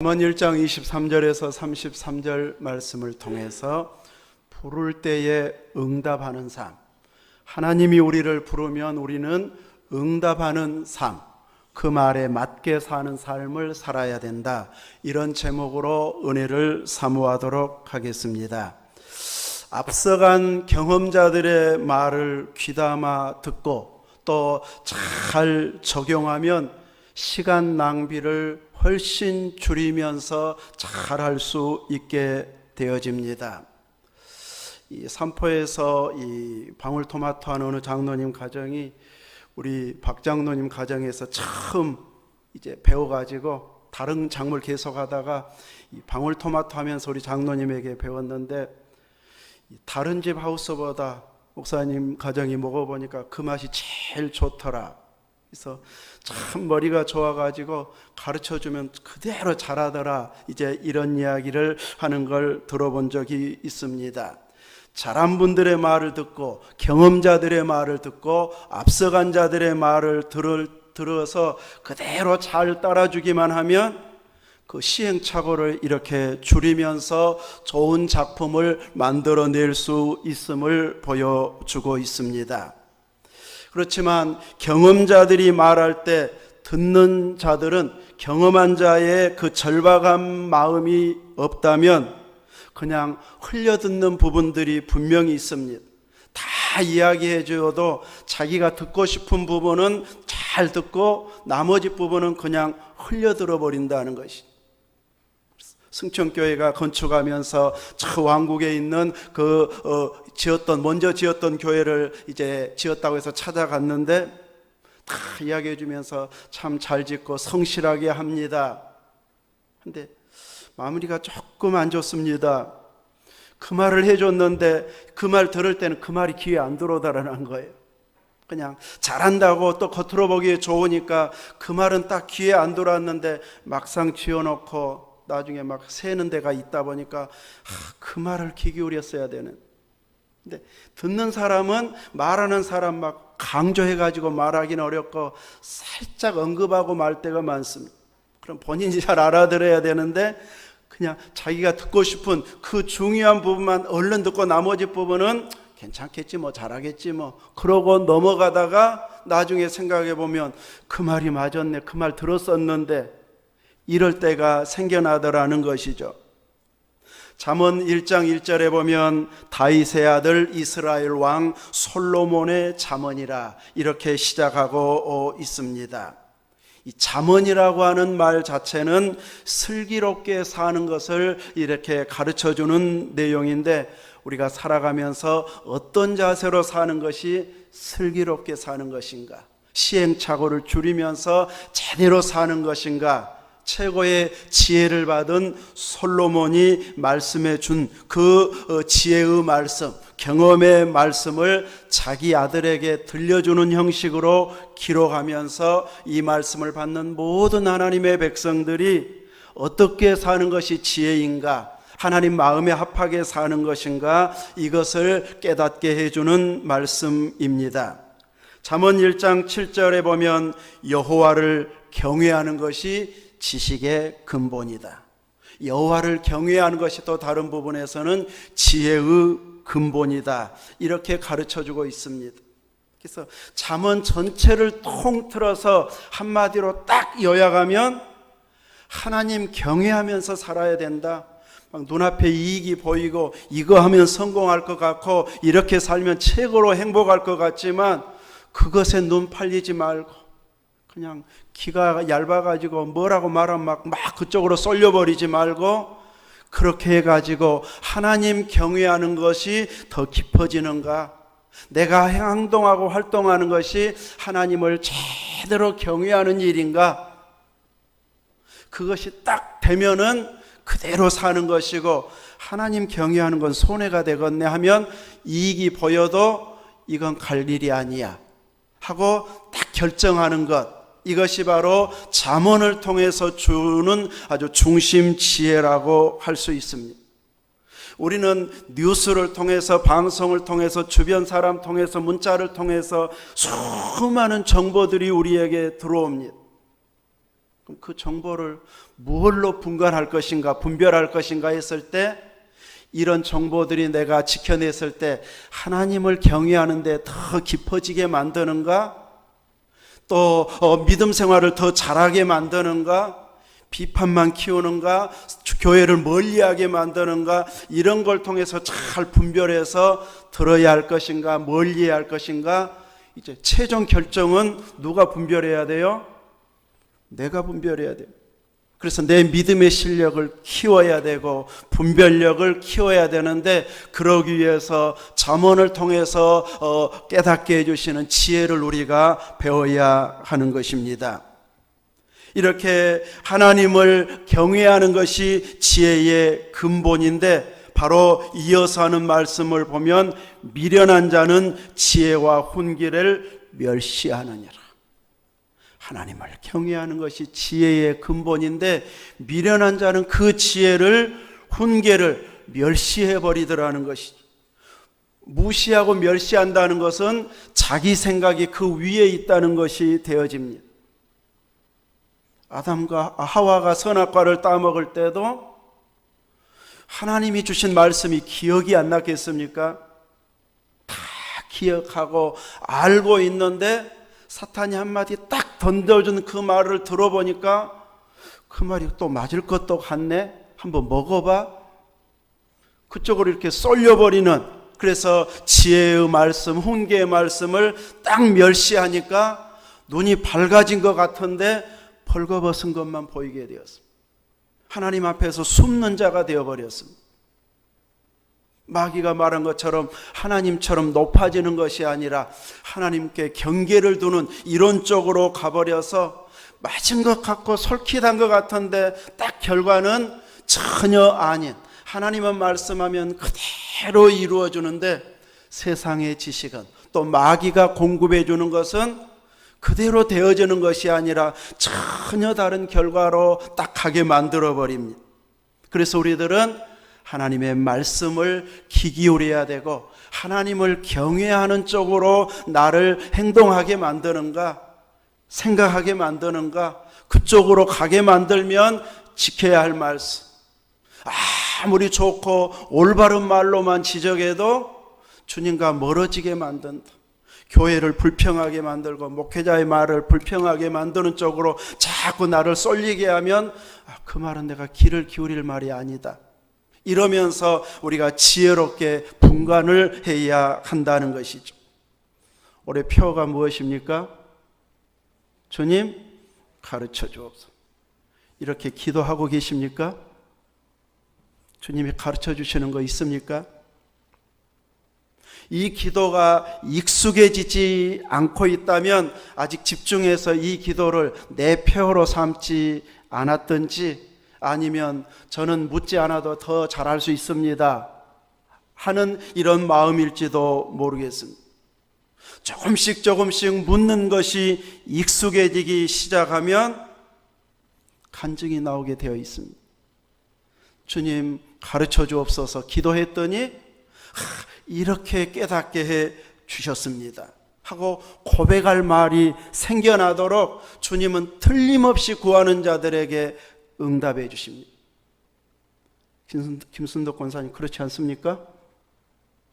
잠언 1장 23절에서 33절 말씀을 통해서 부를 때에 응답하는 삶. 하나님이 우리를 부르면 우리는 응답하는 삶. 그 말에 맞게 사는 삶을 살아야 된다. 이런 제목으로 은혜를 사모하도록 하겠습니다. 앞서간 경험자들의 말을 귀담아 듣고 또 잘 적용하면 시간 낭비를 훨씬 줄이면서 잘 할 수 있게 되어집니다. 이 삼포에서 이 방울토마토 하는 어느 장로님 가정이 우리 박 장로님 가정에서 처음 이제 배워가지고 다른 작물 계속하다가 이 방울토마토 하면서 우리 장로님에게 배웠는데 이 다른 집 하우스보다 목사님 가정이 먹어보니까 그 맛이 제일 좋더라. 그래서 참 머리가 좋아가지고 가르쳐 주면 그대로 잘하더라. 이제 이런 이야기를 하는 걸 들어본 적이 있습니다. 잘한 분들의 말을 듣고 경험자들의 말을 듣고 앞서간 자들의 말을 들을, 들어서 그대로 잘 따라주기만 하면 그 시행착오를 이렇게 줄이면서 좋은 작품을 만들어낼 수 있음을 보여주고 있습니다. 그렇지만 경험자들이 말할 때 듣는 자들은 경험한 자의 그 절박한 마음이 없다면 그냥 흘려듣는 부분들이 분명히 있습니다. 다 이야기해 줘도 자기가 듣고 싶은 부분은 잘 듣고 나머지 부분은 그냥 흘려들어 버린다는 것이. 승천교회가 건축하면서 저 왕국에 있는 그 어, 지었던 먼저 지었던 교회를 이제 지었다고 해서 찾아갔는데 다 이야기해 주면서 참 잘 짓고 성실하게 합니다. 근데 마무리가 조금 안 좋습니다. 그 말을 해줬는데 그 말 들을 때는 그 말이 귀에 안 들어오다라는 거예요. 그냥 잘한다고 또 겉으로 보기에 좋으니까 그 말은 딱 귀에 안 들어왔는데 막상 지어놓고 나중에 막 새는 데가 있다 보니까 아, 그 말을 귀 기울였어야 되는. 근데 듣는 사람은 말하는 사람 막 강조해 가지고 말하기는 어렵고 살짝 언급하고 말 때가 많습니다. 그럼 본인이 잘 알아들어야 되는데 그냥 자기가 듣고 싶은 그 중요한 부분만 얼른 듣고 나머지 부분은 괜찮겠지 뭐 잘하겠지 뭐 그러고 넘어가다가 나중에 생각해 보면 그 말이 맞았네 그 말 들었었는데 이럴 때가 생겨나더라는 것이죠. 잠언 1장 1절에 보면 다윗의 아들 이스라엘 왕 솔로몬의 잠언이라 이렇게 시작하고 있습니다. 이 잠언이라고 하는 말 자체는 슬기롭게 사는 것을 이렇게 가르쳐 주는 내용인데 우리가 살아가면서 어떤 자세로 사는 것이 슬기롭게 사는 것인가? 시행착오를 줄이면서 제대로 사는 것인가? 최고의 지혜를 받은 솔로몬이 말씀해 준 그 지혜의 말씀, 경험의 말씀을 자기 아들에게 들려주는 형식으로 기록하면서 이 말씀을 받는 모든 하나님의 백성들이 어떻게 사는 것이 지혜인가? 하나님 마음에 합하게 사는 것인가? 이것을 깨닫게 해주는 말씀입니다. 잠언 1장 7절에 보면 여호와를 경외하는 것이 지식의 근본이다. 여호와를 경외하는 것이 또 다른 부분에서는 지혜의 근본이다. 이렇게 가르쳐 주고 있습니다. 그래서 잠언 전체를 통틀어서 한마디로 딱 요약하면 하나님 경외하면서 살아야 된다. 막 눈앞에 이익이 보이고 이거 하면 성공할 것 같고 이렇게 살면 최고로 행복할 것 같지만 그것에 눈 팔리지 말고 그냥 기가 얇아가지고 뭐라고 말하면 막, 막 그쪽으로 쏠려버리지 말고 그렇게 해가지고 하나님 경외하는 것이 더 깊어지는가? 내가 행동하고 활동하는 것이 하나님을 제대로 경외하는 일인가? 그것이 딱 되면은 그대로 사는 것이고 하나님 경외하는 건 손해가 되겠네 하면 이익이 보여도 이건 갈 일이 아니야 하고 딱 결정하는 것 이것이 바로 잠언을 통해서 주는 아주 중심 지혜라고 할 수 있습니다. 우리는 뉴스를 통해서 방송을 통해서 주변 사람 통해서 문자를 통해서 수많은 정보들이 우리에게 들어옵니다. 그럼 그 정보를 무엇로 분간할 것인가, 분별할 것인가 했을 때 이런 정보들이 내가 지켜냈을 때 하나님을 경외하는데 더 깊어지게 만드는가? 또 어, 믿음 생활을 더 잘하게 만드는가? 비판만 키우는가? 교회를 멀리하게 만드는가? 이런 걸 통해서 잘 분별해서 들어야 할 것인가? 멀리해야 할 것인가? 이제 최종 결정은 누가 분별해야 돼요? 내가 분별해야 돼요. 그래서 내 믿음의 실력을 키워야 되고 분별력을 키워야 되는데 그러기 위해서 잠언을 통해서 어, 깨닫게 해주시는 지혜를 우리가 배워야 하는 것입니다. 이렇게 하나님을 경외하는 것이 지혜의 근본인데 바로 이어서 하는 말씀을 보면 미련한 자는 지혜와 훈기를 멸시하느니라. 하나님을 경외하는 것이 지혜의 근본인데 미련한 자는 그 지혜를 훈계를 멸시해 버리더라는 것이죠. 무시하고 멸시한다는 것은 자기 생각이 그 위에 있다는 것이 되어집니다. 아담과 하와가 선악과를 따먹을 때도 하나님이 주신 말씀이 기억이 안 났겠습니까? 다 기억하고 알고 있는데 사탄이 한마디 딱 던져준 그 말을 들어보니까 그 말이 또 맞을 것도 같네. 한번 먹어봐. 그쪽으로 이렇게 쏠려버리는 그래서 지혜의 말씀, 훈계의 말씀을 딱 멸시하니까 눈이 밝아진 것 같은데 벌거벗은 것만 보이게 되었습니다. 하나님 앞에서 숨는 자가 되어버렸습니다. 마귀가 말한 것처럼 하나님처럼 높아지는 것이 아니라 하나님께 경계를 두는 이런 쪽으로 가버려서 맞은 것 같고 솔깃한 것 같은데 딱 결과는 전혀 아닌 하나님은 말씀하면 그대로 이루어주는데 세상의 지식은 또 마귀가 공급해 주는 것은 그대로 되어지는 것이 아니라 전혀 다른 결과로 딱 가게 만들어 버립니다. 그래서 우리들은 하나님의 말씀을 귀 기울여야 되고 하나님을 경외하는 쪽으로 나를 행동하게 만드는가 생각하게 만드는가 그쪽으로 가게 만들면 지켜야 할 말씀 아무리 좋고 올바른 말로만 지적해도 주님과 멀어지게 만든다. 교회를 불평하게 만들고 목회자의 말을 불평하게 만드는 쪽으로 자꾸 나를 쏠리게 하면 아, 그 말은 내가 귀를 기울일 말이 아니다. 이러면서 우리가 지혜롭게 분간을 해야 한다는 것이죠. 올해 표가 무엇입니까? 주님 가르쳐 주옵소서. 이렇게 기도하고 계십니까? 주님이 가르쳐 주시는 거 있습니까? 이 기도가 익숙해지지 않고 있다면 아직 집중해서 이 기도를 내 표로 삼지 않았든지 아니면 저는 묻지 않아도 더 잘할 수 있습니다. 하는 이런 마음일지도 모르겠습니다. 조금씩 조금씩 묻는 것이 익숙해지기 시작하면 간증이 나오게 되어 있습니다. 주님 가르쳐 주옵소서 기도했더니 이렇게 깨닫게 해 주셨습니다. 하고 고백할 말이 생겨나도록 주님은 틀림없이 구하는 자들에게 응답해 주십니다. 김순덕 권사님 그렇지 않습니까?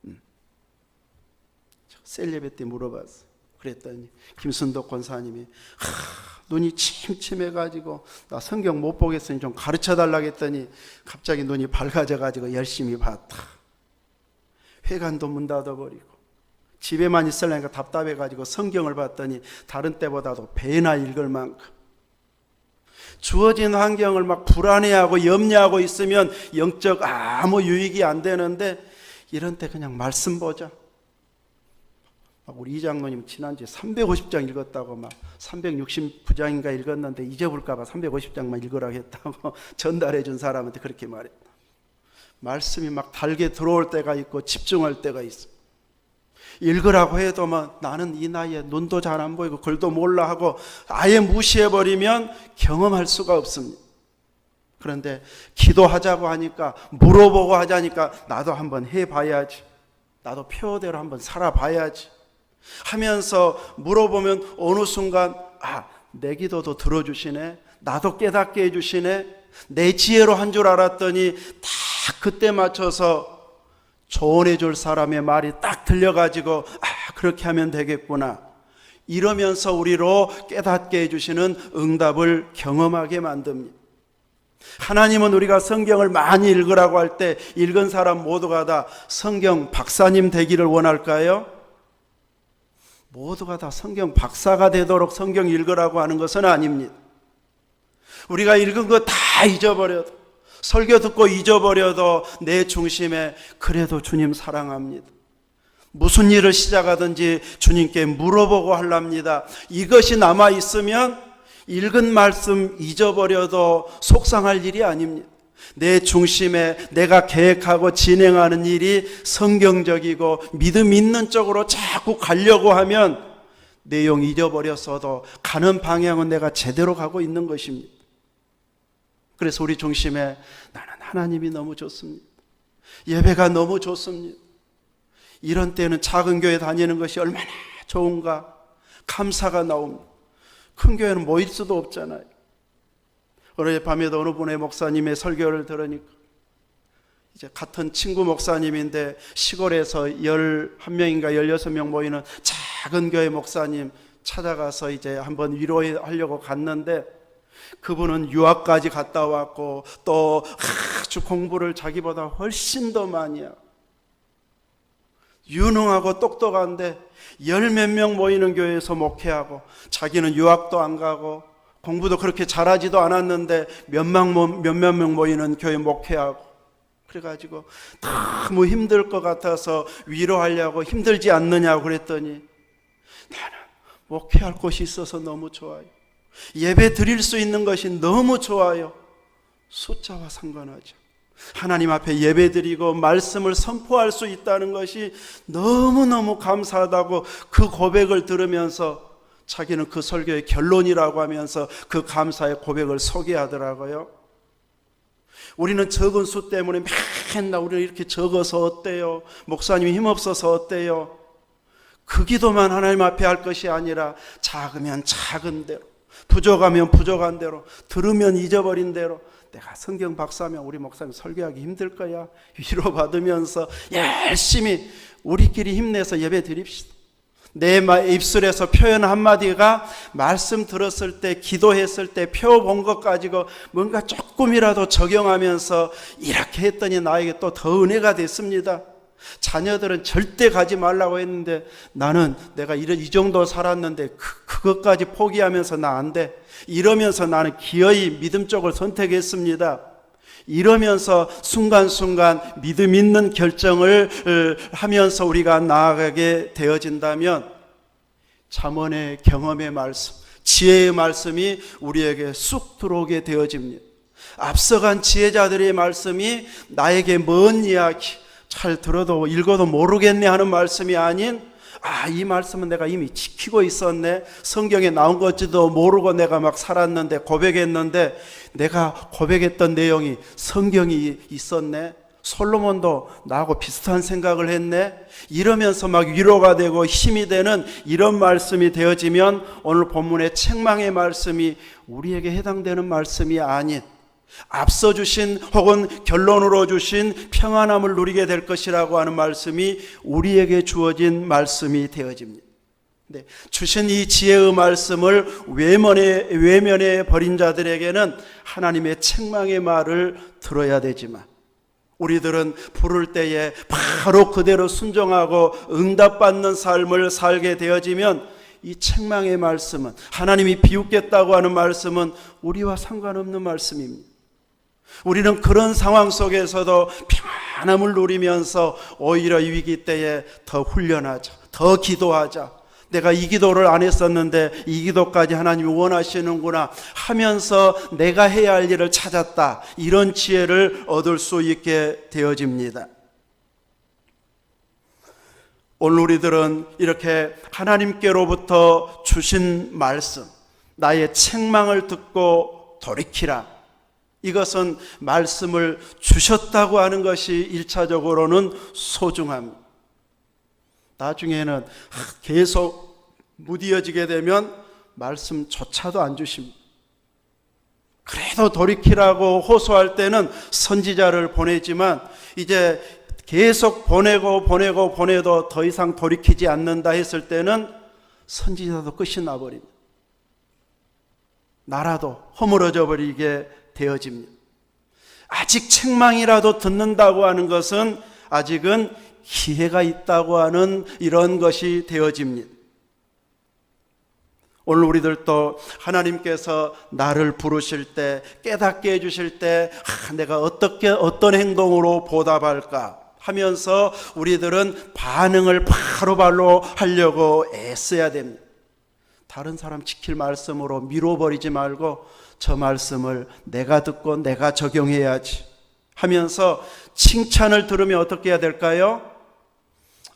음. 셀레베 때 물어봤어. 그랬더니 김순덕 권사님이 하, 눈이 침침해 가지고 나 성경 못 보겠으니 좀 가르쳐 달라고 했더니 갑자기 눈이 밝아져 가지고 열심히 봤다. 회관도 문 닫아 버리고 집에만 있으려니까 답답해 가지고 성경을 봤더니 다른 때보다도 배나 읽을 만큼 주어진 환경을 막 불안해하고 염려하고 있으면 영적 아무 유익이 안 되는데 이런 때 그냥 말씀 보자. 우리 이장로님 지난주에 350장 읽었다고 막 360부장인가 읽었는데 잊어볼까봐 350장만 읽으라고 했다고 전달해 준 사람한테 그렇게 말했다. 말씀이 막 달게 들어올 때가 있고 집중할 때가 있어. 읽으라고 해도 뭐 나는 이 나이에 눈도 잘 안 보이고 글도 몰라 하고 아예 무시해버리면 경험할 수가 없습니다. 그런데 기도하자고 하니까 물어보고 하자니까 나도 한번 해봐야지. 나도 표대로 한번 살아봐야지. 하면서 물어보면 어느 순간 아, 내 기도도 들어주시네. 나도 깨닫게 해주시네. 내 지혜로 한 줄 알았더니 딱 그때 맞춰서 조언해 줄 사람의 말이 딱 들려가지고, 아, 그렇게 하면 되겠구나. 이러면서 우리로 깨닫게 해주시는 응답을 경험하게 만듭니다. 하나님은 우리가 성경을 많이 읽으라고 할 때 읽은 사람 모두가 다 성경 박사님 되기를 원할까요? 모두가 다 성경 박사가 되도록 성경 읽으라고 하는 것은 아닙니다. 우리가 읽은 거 다 잊어버려도 설교 듣고 잊어버려도 내 중심에 그래도 주님 사랑합니다. 무슨 일을 시작하든지 주님께 물어보고 할랍니다. 이것이 남아 있으면 읽은 말씀 잊어버려도 속상할 일이 아닙니다. 내 중심에 내가 계획하고 진행하는 일이 성경적이고 믿음 있는 쪽으로 자꾸 가려고 하면 내용 잊어버렸어도 가는 방향은 내가 제대로 가고 있는 것입니다. 그래서 우리 중심에 나는 하나님이 너무 좋습니다. 예배가 너무 좋습니다. 이런 때는 작은 교회 다니는 것이 얼마나 좋은가 감사가 나옵니다. 큰 교회는 모일 수도 없잖아요. 어느 밤에도 어느 분의 목사님의 설교를 들으니까 이제 같은 친구 목사님인데 시골에서 11명인가 16명 모이는 작은 교회 목사님 찾아가서 이제 한번 위로하려고 갔는데 그분은 유학까지 갔다 왔고 또 아주 공부를 자기보다 훨씬 더 많이 하고 유능하고 똑똑한데 열 몇 명 모이는 교회에서 목회하고 자기는 유학도 안 가고 공부도 그렇게 잘하지도 않았는데 몇만 몇몇 명 모이는 교회 목회하고 그래가지고 너무 힘들 것 같아서 위로하려고 힘들지 않느냐고 그랬더니 나는 목회할 곳이 있어서 너무 좋아요. 예배 드릴 수 있는 것이 너무 좋아요. 숫자와 상관하죠. 하나님 앞에 예배 드리고 말씀을 선포할 수 있다는 것이 너무너무 감사하다고 그 고백을 들으면서 자기는 그 설교의 결론이라고 하면서 그 감사의 고백을 소개하더라고요. 우리는 적은 수 때문에 맨날 우리는 이렇게 적어서 어때요? 목사님이 힘없어서 어때요? 그 기도만 하나님 앞에 할 것이 아니라 작으면 작은 대로, 부족하면 부족한 대로, 들으면 잊어버린 대로, 내가 성경 박사면 우리 목사님 설교하기 힘들 거야. 위로받으면서 열심히 우리끼리 힘내서 예배 드립시다. 내 입술에서 표현 한마디가 말씀 들었을 때, 기도했을 때, 펴본 것 가지고 뭔가 조금이라도 적용하면서 이렇게 했더니 나에게 또 더 은혜가 됐습니다. 자녀들은 절대 가지 말라고 했는데 나는 내가 이런 이 정도 살았는데 그, 그것까지 포기하면서 나 안 돼. 이러면서 나는 기어이 믿음 쪽을 선택했습니다. 이러면서 순간순간 믿음 있는 결정을 어, 하면서 우리가 나아가게 되어진다면 잠언의 경험의 말씀, 지혜의 말씀이 우리에게 쑥 들어오게 되어집니다. 앞서간 지혜자들의 말씀이 나에게 먼 이야기, 잘 들어도 읽어도 모르겠네 하는 말씀이 아닌 아, 이 말씀은 내가 이미 지키고 있었네. 성경에 나온 것지도 모르고 내가 막 살았는데 고백했는데 내가 고백했던 내용이 성경이 있었네. 솔로몬도 나하고 비슷한 생각을 했네. 이러면서 막 위로가 되고 힘이 되는 이런 말씀이 되어지면 오늘 본문의 책망의 말씀이 우리에게 해당되는 말씀이 아닌 앞서 주신 혹은 결론으로 주신 평안함을 누리게 될 것이라고 하는 말씀이 우리에게 주어진 말씀이 되어집니다. 네, 주신 이 지혜의 말씀을 외면에, 외면에 버린 자들에게는 하나님의 책망의 말을 들어야 되지만 우리들은 부를 때에 바로 그대로 순종하고 응답받는 삶을 살게 되어지면 이 책망의 말씀은 하나님이 비웃겠다고 하는 말씀은 우리와 상관없는 말씀입니다. 우리는 그런 상황 속에서도 평안함을 누리면서 오히려 위기 때에 더 훈련하자, 더 기도하자. 내가 이 기도를 안 했었는데 이 기도까지 하나님이 원하시는구나 하면서 내가 해야 할 일을 찾았다. 이런 지혜를 얻을 수 있게 되어집니다. 오늘 우리들은 이렇게 하나님께로부터 주신 말씀, 나의 책망을 듣고 돌이키라. 이것은 말씀을 주셨다고 하는 것이 일차적으로는 소중합니다. 나중에는 계속 무디어지게 되면 말씀조차도 안 주십니다. 그래도 돌이키라고 호소할 때는 선지자를 보내지만 이제 계속 보내고 보내고 보내도 더 이상 돌이키지 않는다 했을 때는 선지자도 끝이 나버립니다. 나라도 허물어져 버리게 되어집니다. 아직 책망이라도 듣는다고 하는 것은 아직은 기회가 있다고 하는 이런 것이 되어집니다. 오늘 우리들도 하나님께서 나를 부르실 때 깨닫게 해주실 때 아, 내가 어떻게 어떤 행동으로 보답할까 하면서 우리들은 반응을 바로바로 하려고 애써야 됩니다. 다른 사람 지킬 말씀으로 미뤄버리지 말고 저 말씀을 내가 듣고 내가 적용해야지 하면서 칭찬을 들으면 어떻게 해야 될까요?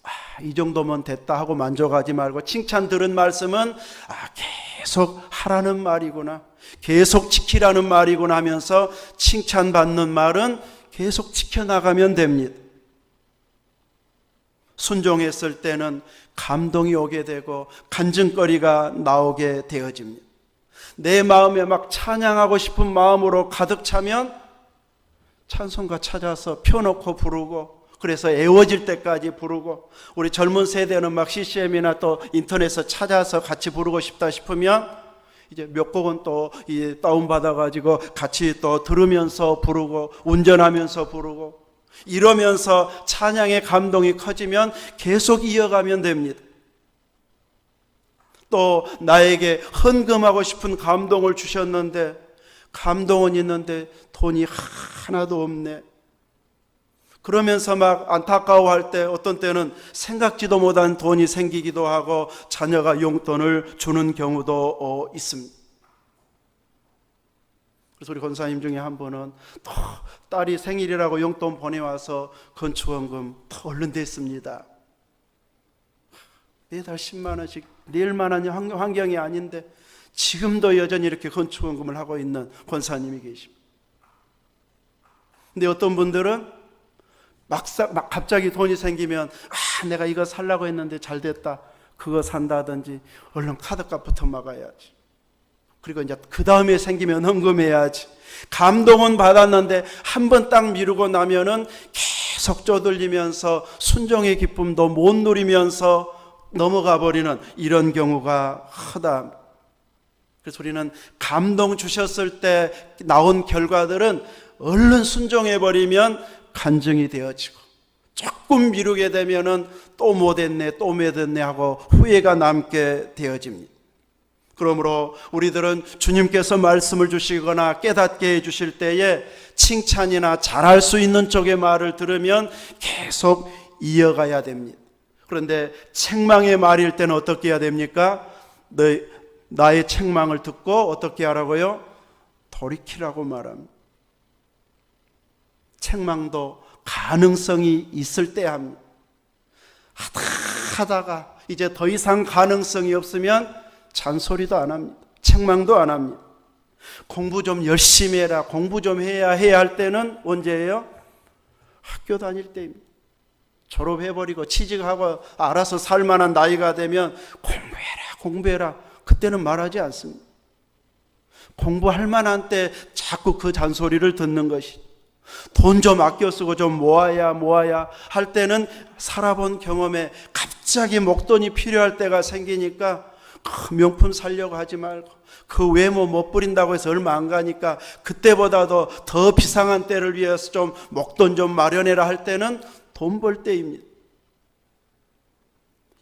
아, 이 정도면 됐다 하고 만족하지 말고 칭찬 들은 말씀은 아, 계속 하라는 말이구나. 계속 지키라는 말이구나 하면서 칭찬받는 말은 계속 지켜나가면 됩니다. 순종했을 때는 감동이 오게 되고 간증거리가 나오게 되어집니다. 내 마음에 막 찬양하고 싶은 마음으로 가득 차면 찬송가 찾아서 펴놓고 부르고 그래서 애워질 때까지 부르고 우리 젊은 세대는 막 CCM이나 또 인터넷에서 찾아서 같이 부르고 싶다 싶으면 이제 몇 곡은 또 다운 받아 가지고 같이 또 들으면서 부르고 운전하면서 부르고 이러면서 찬양의 감동이 커지면 계속 이어가면 됩니다. 또 나에게 헌금하고 싶은 감동을 주셨는데 감동은 있는데 돈이 하나도 없네. 그러면서 막 안타까워할 때 어떤 때는 생각지도 못한 돈이 생기기도 하고 자녀가 용돈을 주는 경우도 어, 있습니다. 그래서 우리 권사님 중에 한 분은 또 딸이 생일이라고 용돈 보내와서 건축원금 더 얼른 됐습니다. 매달 10만 원씩 낼 만한 환경이 아닌데 지금도 여전히 이렇게 건축원금을 하고 있는 권사님이 계십니다. 근데 어떤 분들은 막사, 막 갑자기 돈이 생기면 아 내가 이거 살라고 했는데 잘 됐다. 그거 산다든지 얼른 카드값부터 막아야지. 그리고 이제 그 다음에 생기면 헌금해야지. 감동은 받았는데 한 번 딱 미루고 나면은 계속 쪼들리면서 순종의 기쁨도 못 누리면서 넘어가 버리는 이런 경우가 크다. 그래서 우리는 감동 주셨을 때 나온 결과들은 얼른 순종해 버리면 간증이 되어지고 조금 미루게 되면은 또 못했네, 또 못했네 하고 후회가 남게 되어집니다. 그러므로 우리들은 주님께서 말씀을 주시거나 깨닫게 해 주실 때에 칭찬이나 잘할 수 있는 쪽의 말을 들으면 계속 이어가야 됩니다. 그런데 책망의 말일 때는 어떻게 해야 됩니까? 너, 나의 책망을 듣고 어떻게 하라고요? 돌이키라고 말합니다. 책망도 가능성이 있을 때 합니다. 하다 하다가 이제 더 이상 가능성이 없으면 잔소리도 안 합니다. 책망도 안 합니다. 공부 좀 열심히 해라. 공부 좀 해야 해야 할 때는 언제예요? 학교 다닐 때입니다. 졸업해버리고 취직하고 알아서 살 만한 나이가 되면 공부해라, 공부해라. 그때는 말하지 않습니다. 공부할 만한 때 자꾸 그 잔소리를 듣는 것이 돈 좀 아껴 쓰고 좀 모아야 모아야 할 때는 살아본 경험에 갑자기 목돈이 필요할 때가 생기니까 그 명품 살려고 하지 말고 그 외모 못 부린다고 해서 얼마 안 가니까 그때보다도 더 비상한 때를 위해서 좀 목돈 좀 마련해라 할 때는 돈 벌 때입니다.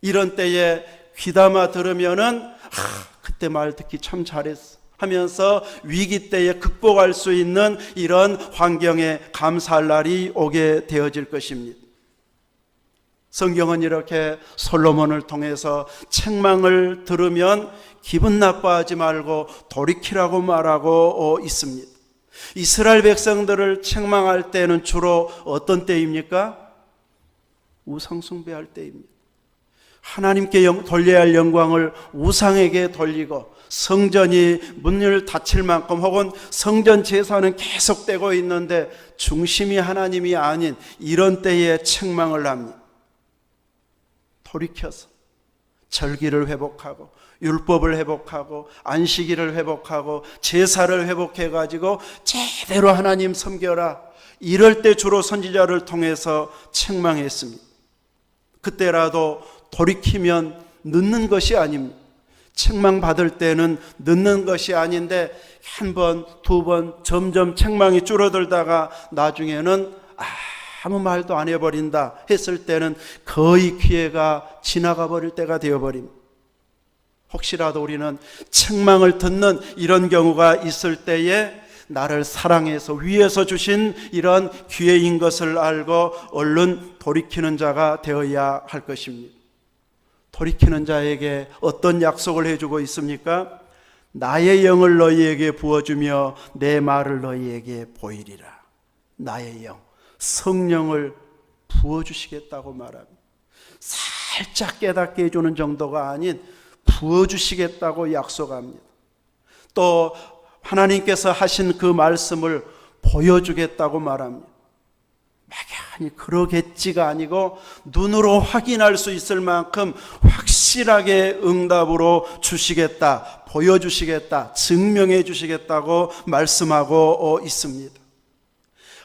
이런 때에 귀담아 들으면은 아, 그때 말 듣기 참 잘했어. 하면서 위기 때에 극복할 수 있는 이런 환경에 감사할 날이 오게 되어질 것입니다. 성경은 이렇게 솔로몬을 통해서 책망을 들으면 기분 나빠하지 말고 돌이키라고 말하고 어, 있습니다. 이스라엘 백성들을 책망할 때는 주로 어떤 때입니까? 우상 숭배할 때입니다. 하나님께 돌려야 할 영광을 우상에게 돌리고 성전이 문을 닫힐 만큼 혹은 성전 제사는 계속되고 있는데 중심이 하나님이 아닌 이런 때에 책망을 합니다. 돌이켜서 절기를 회복하고 율법을 회복하고 안식일을 회복하고 제사를 회복해 가지고 제대로 하나님 섬겨라. 이럴 때 주로 선지자를 통해서 책망했습니다. 그때라도 돌이키면 늦는 것이 아닙니다. 책망 받을 때는 늦는 것이 아닌데 한 번, 두 번 점점 책망이 줄어들다가 나중에는 아무 말도 안 해버린다 했을 때는 거의 기회가 지나가 버릴 때가 되어버립니다. 혹시라도 우리는 책망을 듣는 이런 경우가 있을 때에 나를 사랑해서 위에서 주신 이런 기회인 것을 알고 얼른 돌이키는 자가 되어야 할 것입니다. 돌이키는 자에게 어떤 약속을 해주고 있습니까? 나의 영을 너희에게 부어주며 내 말을 너희에게 보이리라. 나의 영, 성령을 부어주시겠다고 말합니다. 살짝 깨닫게 해주는 정도가 아닌 부어주시겠다고 약속합니다. 또 하나님께서 하신 그 말씀을 보여주겠다고 말합니다. 막연히 그러겠지가 아니고 눈으로 확인할 수 있을 만큼 확실하게 응답으로 주시겠다, 보여주시겠다, 증명해 주시겠다고 말씀하고 있습니다.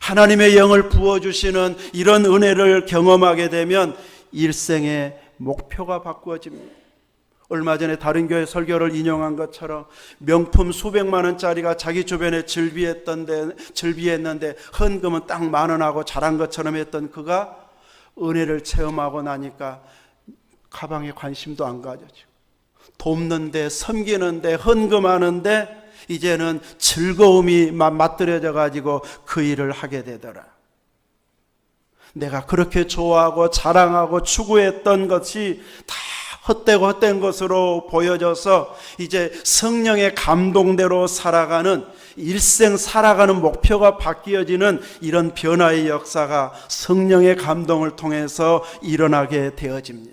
하나님의 영을 부어주시는 이런 은혜를 경험하게 되면 일생의 목표가 바꾸어집니다. 얼마 전에 다른 교회 설교를 인용한 것처럼 명품 수백만 원짜리가 자기 주변에 즐비했던데 즐비했는데 헌금은 딱 만 원하고 잘한 것처럼 했던 그가 은혜를 체험하고 나니까 가방에 관심도 안 가져지고 돕는데 섬기는데 헌금하는데 이제는 즐거움이 맞들여져 가지고 그 일을 하게 되더라. 내가 그렇게 좋아하고 자랑하고 추구했던 것이 다 헛되고 헛된 것으로 보여져서 이제 성령의 감동대로 살아가는 일생 살아가는 목표가 바뀌어지는 이런 변화의 역사가 성령의 감동을 통해서 일어나게 되어집니다.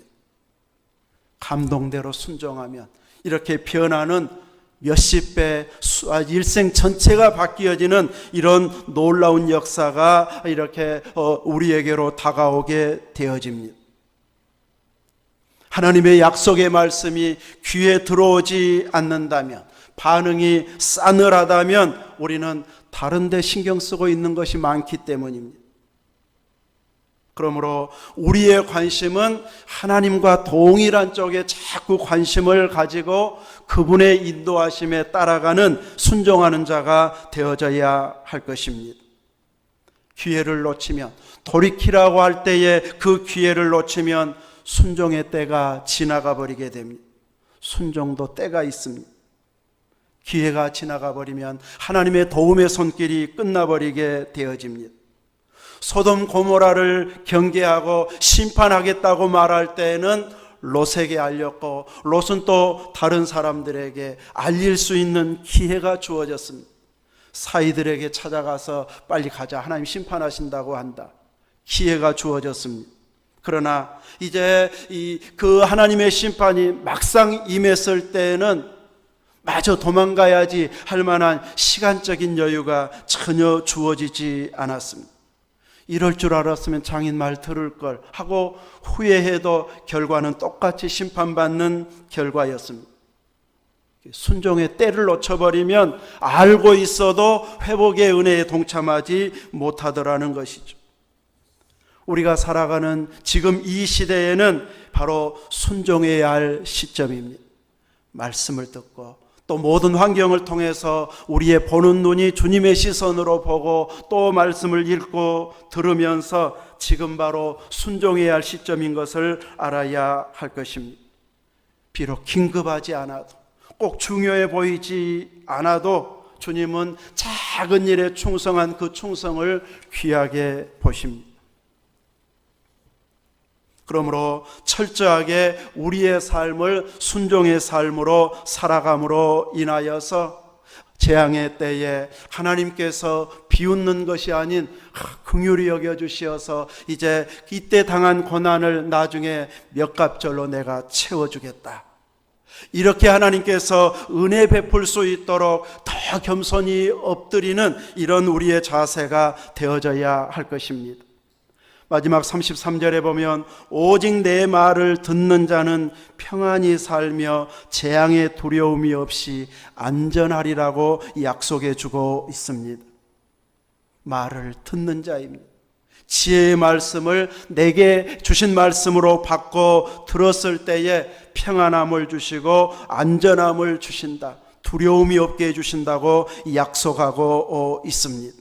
감동대로 순종하면 이렇게 변화는 몇십 배, 아, 일생 전체가 바뀌어지는 이런 놀라운 역사가 이렇게 어, 우리에게로 다가오게 되어집니다. 하나님의 약속의 말씀이 귀에 들어오지 않는다면, 반응이 싸늘하다면 우리는 다른 데 신경 쓰고 있는 것이 많기 때문입니다. 그러므로 우리의 관심은 하나님과 동일한 쪽에 자꾸 관심을 가지고 그분의 인도하심에 따라가는 순종하는 자가 되어져야 할 것입니다. 기회를 놓치면 돌이키라고 할 때에 그 기회를 놓치면 순종의 때가 지나가 버리게 됩니다. 순종도 때가 있습니다. 기회가 지나가 버리면 하나님의 도움의 손길이 끝나버리게 되어집니다. 소돔 고모라를 경계하고 심판하겠다고 말할 때에는 롯에게 알렸고 롯은 또 다른 사람들에게 알릴 수 있는 기회가 주어졌습니다. 사이들에게 찾아가서 빨리 가자. 하나님 심판하신다고 한다. 기회가 주어졌습니다. 그러나 이제 이 그 하나님의 심판이 막상 임했을 때에는 마저 도망가야지 할 만한 시간적인 여유가 전혀 주어지지 않았습니다. 이럴 줄 알았으면 장인 말 들을 걸 하고 후회해도 결과는 똑같이 심판받는 결과였습니다. 순종의 때를 놓쳐버리면 알고 있어도 회복의 은혜에 동참하지 못하더라는 것이죠. 우리가 살아가는 지금 이 시대에는 바로 순종해야 할 시점입니다. 말씀을 듣고 또 모든 환경을 통해서 우리의 보는 눈이 주님의 시선으로 보고 또 말씀을 읽고 들으면서 지금 바로 순종해야 할 시점인 것을 알아야 할 것입니다. 비록 긴급하지 않아도 꼭 중요해 보이지 않아도 주님은 작은 일에 충성한 그 충성을 귀하게 보십니다. 그러므로 철저하게 우리의 삶을 순종의 삶으로 살아감으로 인하여서 재앙의 때에 하나님께서 비웃는 것이 아닌 긍휼히 여겨 주시어서 이제 이때 당한 고난을 나중에 몇 갑절로 내가 채워 주겠다. 이렇게 하나님께서 은혜 베풀 수 있도록 더 겸손히 엎드리는 이런 우리의 자세가 되어져야 할 것입니다. 마지막 33절에 보면 오직 내 말을 듣는 자는 평안히 살며 재앙의 두려움이 없이 안전하리라고 약속해 주고 있습니다. 말을 듣는 자입니다. 지혜의 말씀을 내게 주신 말씀으로 받고 들었을 때에 평안함을 주시고 안전함을 주신다. 두려움이 없게 해주신다고 약속하고 있습니다.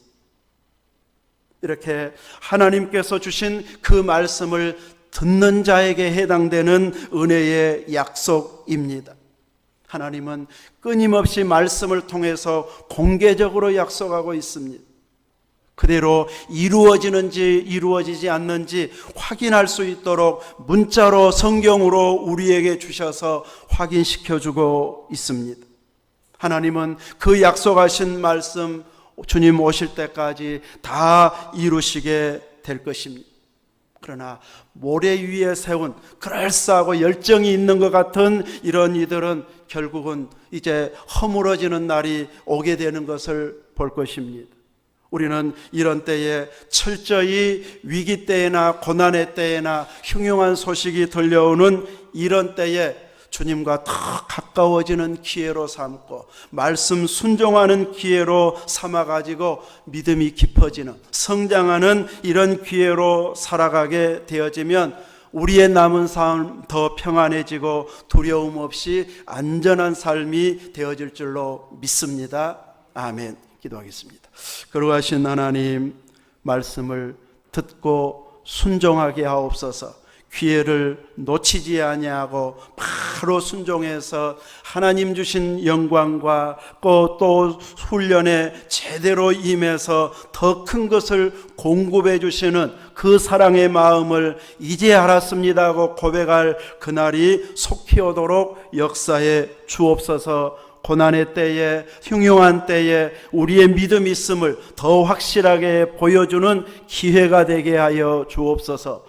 이렇게 하나님께서 주신 그 말씀을 듣는 자에게 해당되는 은혜의 약속입니다. 하나님은 끊임없이 말씀을 통해서 공개적으로 약속하고 있습니다. 그대로 이루어지는지 이루어지지 않는지 확인할 수 있도록 문자로 성경으로 우리에게 주셔서 확인시켜 주고 있습니다. 하나님은 그 약속하신 말씀 주님 오실 때까지 다 이루시게 될 것입니다. 그러나 모래 위에 세운 그럴싸하고 열정이 있는 것 같은 이런 이들은 결국은 이제 허물어지는 날이 오게 되는 것을 볼 것입니다. 우리는 이런 때에 철저히 위기 때에나 고난의 때에나 흉흉한 소식이 들려오는 이런 때에 주님과 더 가까워지는 기회로 삼고 말씀 순종하는 기회로 삼아 가지고 믿음이 깊어지는 성장하는 이런 기회로 살아가게 되어지면 우리의 남은 삶 더 평안해지고 두려움 없이 안전한 삶이 되어질 줄로 믿습니다. 아멘. 기도하겠습니다. 그러하신 하나님 말씀을 듣고 순종하게 하옵소서. 기회를 놓치지 아니하고 바로 순종해서 하나님 주신 영광과 또 훈련에 제대로 임해서 더 큰 것을 공급해 주시는 그 사랑의 마음을 이제 알았습니다 하고 고백할 그날이 속히 오도록 역사에 주옵소서 고난의 때에 흉흉한 때에 우리의 믿음 있음을 더 확실하게 보여주는 기회가 되게 하여 주옵소서.